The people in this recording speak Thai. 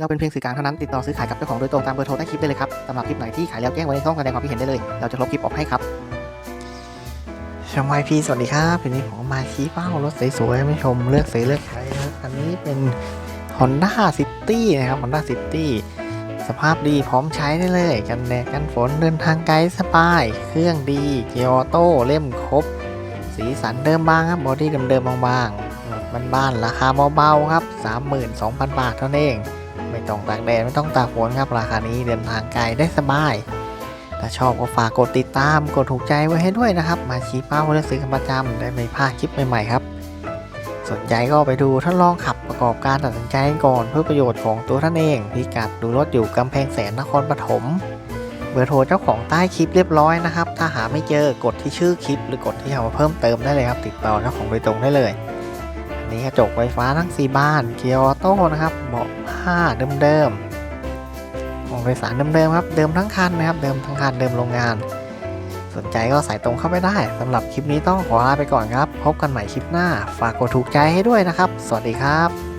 เราเป็นเพียงสื่อกลางเท่านั้นติดต่อซื้อขายกับเจ้าของโดยตรงตามเบอร์โทรใต้คลิปได้เลยครับสำหรับคลิปไหนที่ขายแล้วแจ้งไว้ในช่องแสดงความคิดเห็นได้เลย เราจะลบคลิปออกให้ครับชมไยพีสวัสดีครับวันนี้ผมมาชี้เป้ารถสวยๆไม่ชมเลือกซื้อเลือกใช้นะครับอันนี้เป็น Honda City นะครับ Honda City สภาพดีพร้อมใช้ได้เลย กันแดดกันฝนเดินทางไกลสบาย เครื่องดีเกียร์ออโต้เล่มครบ สีสันเดิมบางครับบอดี้เดิมๆบางๆบ้านๆราคาเบาๆครับ 32,000 บาทเท่านั้นเอง ไม่ต้องตากแดดไม่ต้องตากฝนครับราคานี้เดินทางไกลได้สบาย ถ้าชอบก็ฝากกดติดตามกดถูกใจไว้ให้ด้วยนะครับ มาชี้เป้าเลือกซื้อกันประจำได้ไม่พลาดคลิปใหม่ๆครับ สนใจก็ไปดูทดลองขับประกอบการตัดสินใจก่อนเพื่อประโยชน์ของตัวท่านเองพิกัดดูรถอยู่กำแพงแสนนครปฐมเบอร์โทรเจ้าของใต้คลิปเรียบร้อยนะครับ ถ้าหาไม่เจอกดที่ชื่อคลิป หรือกดที่คำว่าเพิ่มเติมได้เลยครับ ติดต่อเจ้าของโดยตรงได้เลย นี้กระจกไฟฟ้าทั้ง 4 บาน เกียร์ออโต้นะครับ เบาะผ้าเดิมๆของโดยสารเดิมๆครับ เดิมทั้งคันนะครับ เดิมทั้งคัน เดิมโรงงาน สนใจก็สายตรงเข้าไปได้สำหรับคลิปนี้ต้องขอลาไปก่อนครับ พบกันใหม่คลิปหน้า ฝากกดถูกใจให้ด้วยนะครับ สวัสดีครับ